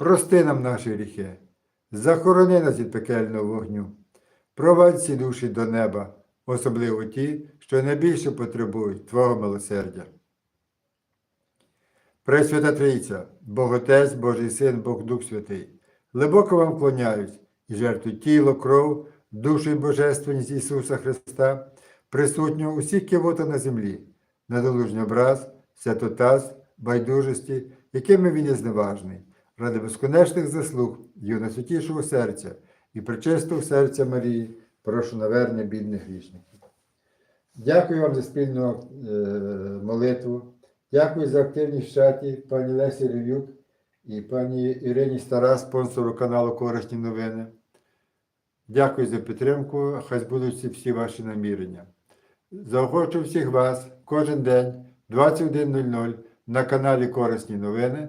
прости нам наші гріхи, захорони нас від пекельного вогню, провадь ці душі до неба, особливо ті, що найбільше потребують Твого милосердя. Пресвята Трійця, Бог Отець, Божий Син, Бог Дух Святий, глибоко вам вклоняюсь і жертвую тіло, кров, душу і божественність Ісуса Христа, присутнього усіх кивота на землі, недолужній образ, святотаз, байдужості, якими він є зневажний, ради безконечних заслуг Його найсвятішого серця і причистого серця Марії, прошу навернення бідних грішників. Дякую вам за спільну е, молитву. Дякую за активність в чаті пані Лесі Ревюк і пані Ірині Стара, спонсору каналу Корисні новини. Дякую за підтримку. Хай збудуться всі ваші намірення. Заохочу всіх вас кожен день 21.00 на каналі Корисні новини